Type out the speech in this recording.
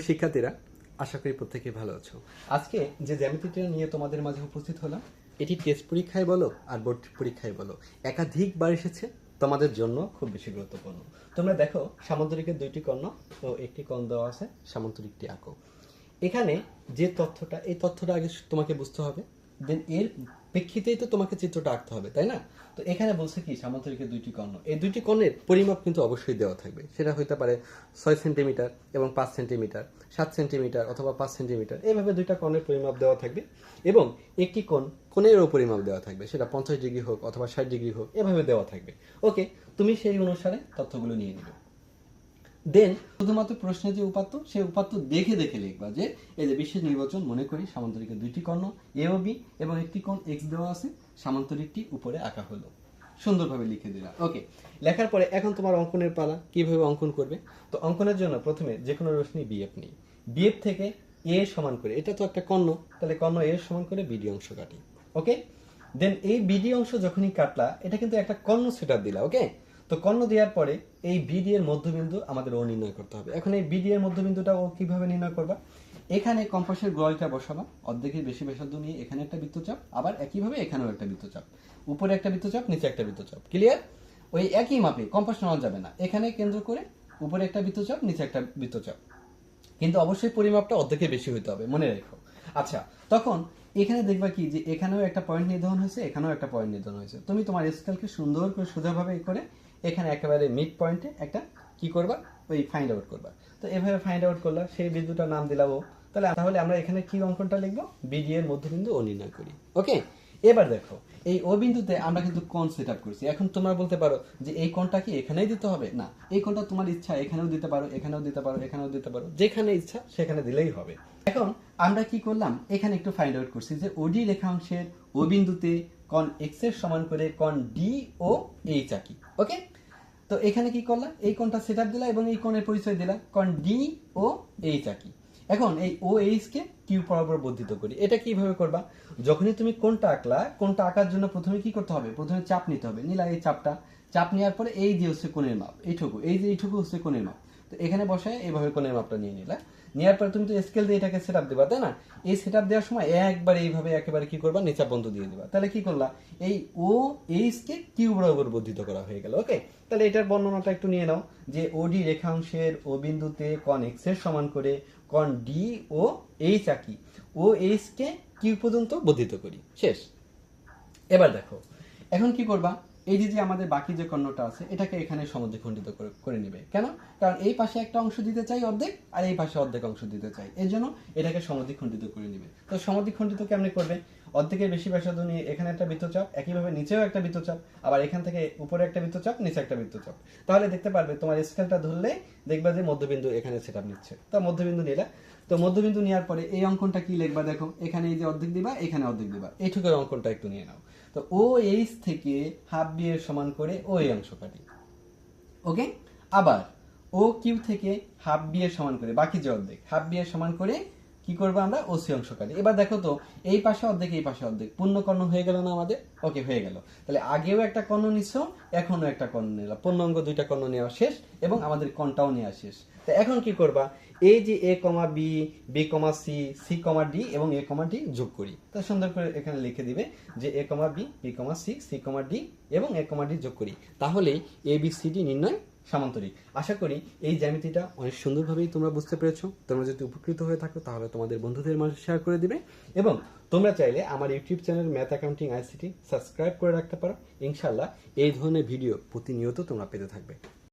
শিক্ষার্থীরা, আশা করি প্রত্যেকে ভালো আছো। আজকে যে জ্যামিতিটা নিয়ে তোমাদের মাঝে উপস্থিত হলাম, এটি টেস্ট পরীক্ষায় বলো আর বোর্ড পরীক্ষায় বলো। একাধিকবার এসেছে, তোমাদের জন্য খুব বেশি গুরুত্বপূর্ণ। তোমরা দেখো, সামন্তরিকের দুইটি কর্ণ ও একটি কর্ণ দেওয়া আছে, সামন্তরিকটি আঁকো। এখানে যে তথ্যটা, এই তথ্যটা আগে তোমাকে বুঝতে হবে। দেন এর প্রেক্ষিতেই তো তোমাকে চিত্রটা আঁকতে হবে, তাই না? তো এখানে বলছে কি সামান্তরিকের দুইটি কর্ণ। এই দুইটি কর্ণের পরিমাপ কিন্তু অবশ্যই দেওয়া থাকবে। সেটা হইতে পারে ছয় সেন্টিমিটার এবং পাঁচ সেন্টিমিটার, সাত সেন্টিমিটার অথবা পাঁচ সেন্টিমিটার। এইভাবে দুইটা কর্ণের পরিমাপ দেওয়া থাকবে এবং একটি কোণ কোণেরও পরিমাপ দেওয়া থাকবে। সেটা পঞ্চাশ ডিগ্রি হোক অথবা ষাট ডিগ্রি হোক, এভাবে দেওয়া থাকবে। ওকে তুমি সেই অনুসারে তথ্যগুলো নিয়ে নিবে। দেন শুধুমাত্র প্রশ্নের যে উপাত্ত সেই উপাত্ত দেখে দেখে লিখবা যে, এই যে বিশেষ নির্বাচন মনে করি সামান্তরিকের দুইটি কর্ণ এ ও বি এবং একটি কোণ এক্স দেওয়া আছে, সামান্তরিকটি উপরে আঁকা হলো। সুন্দরভাবে লিখে দিলাম ওকে লেখার পরে এখন তোমার অঙ্কনের পালা, কীভাবে অঙ্কন করবে? তো অঙ্কনের জন্য প্রথমে যে কোনো রশ্মি বিএফ নিই। বিএফ থেকে এ সমান করে, এটা তো একটা কর্ণ, তাহলে কর্ণ এ সমান করে বিডি অংশ কাটি। ওকে দেন এই বিডি অংশ যখনই কাটলা, এটা কিন্তু একটা কর্ণ সেট দিলা ওকে তো কর্ণ দেওয়ার পরে এই বিডি এর মধ্যবিন্দু আমাদের ও নির্ণয় করতে হবে। এখন এই বিডি এর মধ্যবিন্দুটা ও কীভাবে নির্ণয় করবা? এখানে কম্পাসের গ্রয়টা বসাবা, অর্ধেকের বেশি ব্যাসার্ধ নিয়ে এখানে একটা বৃত্তচাপ, আবার একইভাবে এখানেও একটা বৃত্তচাপ। উপরে একটা বৃত্তচাপ, নিচে একটা বৃত্তচাপ। ক্লিয়ার ওই একই মাপে কম্পাস নেওয়া যাবে না। এখানে কেন্দ্র করে উপরে একটা বৃত্তচাপ, নিচে একটা বৃত্তচাপ। কিন্তু অবশ্যই পরিমাপটা অর্ধেকের বেশি হতে হবে, মনে রেখো। আচ্ছা তখন এখানে দেখবা কি যে এখানেও একটা পয়েন্ট নির্ধারণ হয়েছে, এখানেও একটা পয়েন্ট নির্ধারণ হয়েছে। তুমি তোমার স্কেলকে সুন্দর করে সোজাভাবে করে এখানে একেবারে মিড পয়েন্টে একটা কি করবা? ওই ফাইন্ড আউট করবা। তো এভাবে ফাইন্ড আউট করলা, সেই বিন্দুটার নাম দিলাম ও। তাহলে তাহলে আমরা এখানে কি অঙ্কনটা লিখব? বিডি এর মধ্যবিন্দু ও নির্ণয় করি। ওকে এবার দেখো, এই ও বিন্দুতে আমরা কিন্তু কোণ সেট আপ করছি। এখন তোমরা বলতে পারো যে এই কোণটা কি এখানেই দিতে হবে? না, এই কোণটা তোমার ইচ্ছা, এখানেও দিতে পারো, এখানেও দিতে পারো, এখানেও দিতে পারো, যেখানে ইচ্ছা সেখানে দিলেই হবে। এখন আমরা কি করলাম? এখানে একটু ফাইন্ড আউট করছি যে ওডি রেখাংশের ও বিন্দুতে কন এক্সের সমান করে কন ডি ও এইচ আঁকি ওকে তো এখানে কি করলাম? এই কোণটা সেট দিলা এবং এই কোণের পরিচয় দিলা কন ডি ও এইচ আঁকি। এখন এই ও এইচ কে কিউ বরাবর বর্ধিত করি। এটা কীভাবে করবা? যখনই তুমি কোনটা আঁকলা কোনটা আঁকার জন্য প্রথমে কি করতে হবে? প্রথমে চাপ নিতে হবে। নিলা এই চাপটা। চাপ নেওয়ার পরে এই যে হচ্ছে কোণের মাপ, এইটুকু, এই যে এইটুকু হচ্ছে কোণের মাপ। তো এখানে বসায় এইভাবে কোণের মাপটা নিয়ে নিলা। নেওয়ার পরে তুমি তো স্কেল দিয়ে এটাকে সেট আপ দেবা, তাই না? এই সেট আপ দেওয়ার সময় একবার এইভাবে একেবারে কি করবা? নিচা বন্ধ দিয়ে দিবা। তাহলে কি করলা? এই ও এইচ কে কিউ বরাবর বর্ধিত করা হয়ে গেল ওকে তাহলে এটার বর্ণনাটা একটু নিয়ে নাও, যে ওডি রেখাংশের ও বিন্দুতে কন এক্সের সমান করে কন ডি ও এইচ আঁকি। ও এইচ কে কিউ পর্যন্ত বর্ধিত করি। শেষ। এবার দেখো, এখন কি করবা? এই যে যে আমাদের বাকি যে কর্ণটা আছে, এটাকে এখানে সমদ্বিখণ্ডিত করে- করে নেবে। কেন? কারণ এই পাশে একটা অংশ দিতে চাই অর্ধেক, আর এই পাশে অর্ধেক অংশ দিতে চাই। এর জন্য এটাকে সমদ্বিখণ্ডিত করে নেবে। তো সমদ্বিখণ্ডিত কেমনে করবে? অর্ধেকের বেশি ব্যাসার্ধ নিয়ে এখানে একটা বৃত্তচাপ, একইভাবে নিচেও একটা বৃত্তচাপ, আবার এখান থেকে উপরে একটা বৃত্তচাপ, নিচে একটা বৃত্তচাপ। তাহলে দেখতে পারবে তোমার স্কেলটা ধরলে দেখবা যে মধ্যবিন্দু এখানে সেট নিচ্ছে। তো মধ্যবিন্দু নিলা, তো মধ্যবিন্দু নেওয়ার পরে এই অঙ্কনটা কি লিখবা দেখো? এখানে এই যে অর্ধেক দিবা, এখানে অর্ধেক দিবা। এইটুকুর অঙ্কনটা একটু নিয়ে নাও। তো ও এইচ থেকে হাফ বি এর সমান করে ও এই অংশ কাটি। ওকে আবার ও কিউ থেকে হাফ বি এর সমান করে, বাকি যে অর্ধেক হাফ বি এর সমান করে কি করব আমরা? ও সি অংশ কাটি এবার দেখো তো, এই পাশে অর্ধেক, এই পাশে অর্ধেক। পূর্ণ কর্ণ হয়ে গেল না আমাদের? ওকে হয়ে গেল। তাহলে আগেও একটা কর্ণ নিচ্ছ এখনও একটা কর্ণ নিলাম পূর্ণাঙ্গ দুইটা কর্ণ নেওয়া শেষ এবং আমাদের কর্ণটাও নেওয়া শেষ। তো এখন কি করবা? এই যে A comma B B comma C C comma D এবং এ কমা ডি যোগ করি। তা সুন্দর করে এখানে লিখে দিবে যে A comma B B comma C C comma D এবং এ কমা ডি যোগ করি। তাহলেই এ বি সি ডি নির্ণয় সামান্তরিক। আশা করি এই জ্যামিতিটা অনেক সুন্দরভাবেই তোমরা বুঝতে পেরেছ। তোমরা যদি উপকৃত হয়ে থাকো, তাহলে তোমাদের বন্ধুদের মাঝে শেয়ার করে দিবে। এবং তোমরা চাইলে আমার YouTube channel math accounting ICT subscribe করে রাখতে পারো। ইনশাল্লাহ এই ধরনের ভিডিও প্রতিনিয়ত তোমরা পেতে থাকবে।